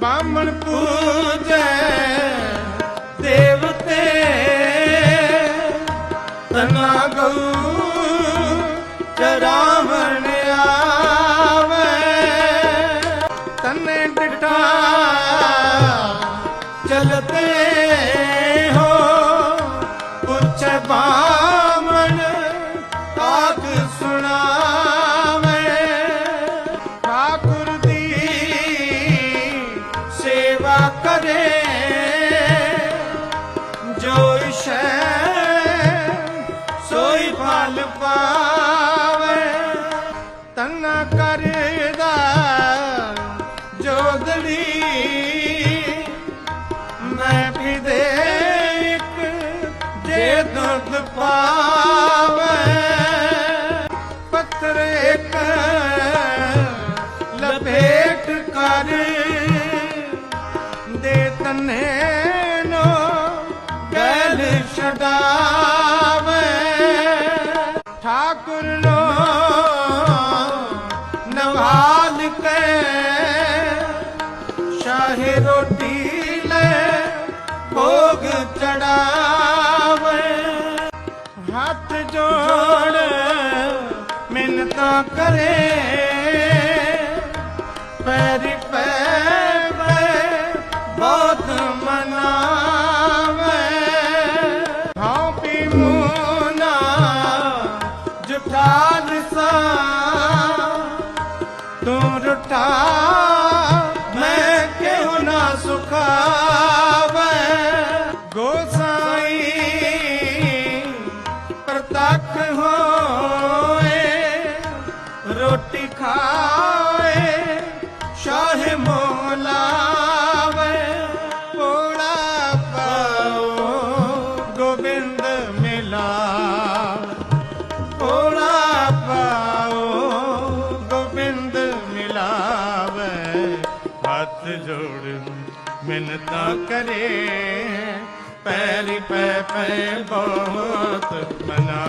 ਬਾਮਣ ਪੂਜੈ ਦੇਵਤੇ ਤਨਾ ਗਉ ਚਰਾਵਣ ਆਵੇ। ਤਨੇ ਡਟਾ ਚਲਤੇ ਕਰੇ ਜੋ ਇਸ਼ੈ ਸੋਈ ਫਲ ਪਾਵੇ, ਤੰਨਾ ਕਰਦਾ ਜੋਦੜੀ ਮੈਂ ਵੀ ਦੇ ਇੱਕ ਜੇ ਦੁੱਧ ਪਾਵੇ ਪੱਤਰ ਇੱਕ ਲਪੇਟ ਕਰ ਗੈਲ ਠਾਕੁਰ ਨੋ ਨਵਾਲ ਕੇ ਸ਼ਾਹੀ ਰੋਟੀ ਲੈ ਭੋਗ ਚੜਾਵੇ। ਹੱਥ ਜੋੜ ਮਿੰਨਤਾਂ ਕਰੇ, ਪੈਰੀ ਪੈ ਪੈ ਜੁਠਾਲ ਸਾ ਤੂੰ ਰਟਾ, ਮੈਂ ਕਿਉ ਨਾ ਸੁਖਾਵੇ? ਗੋਸਾਈ ਪ੍ਰਤੱਖ ਹੋਏ, ਰੋਟੀ ਖਾਏ, ਸ਼ਾਹ ਮੋਲਾਵੇ। ਪੋੜਾ ਮਿਲਾ ਹੱਥ ਜੋੜ ਮਿੰਨਤਾਂ ਕਰੇ। ਪੈਰੀ ਪੈ ਪੈ ਬਹੁਤ ਮਨਾ।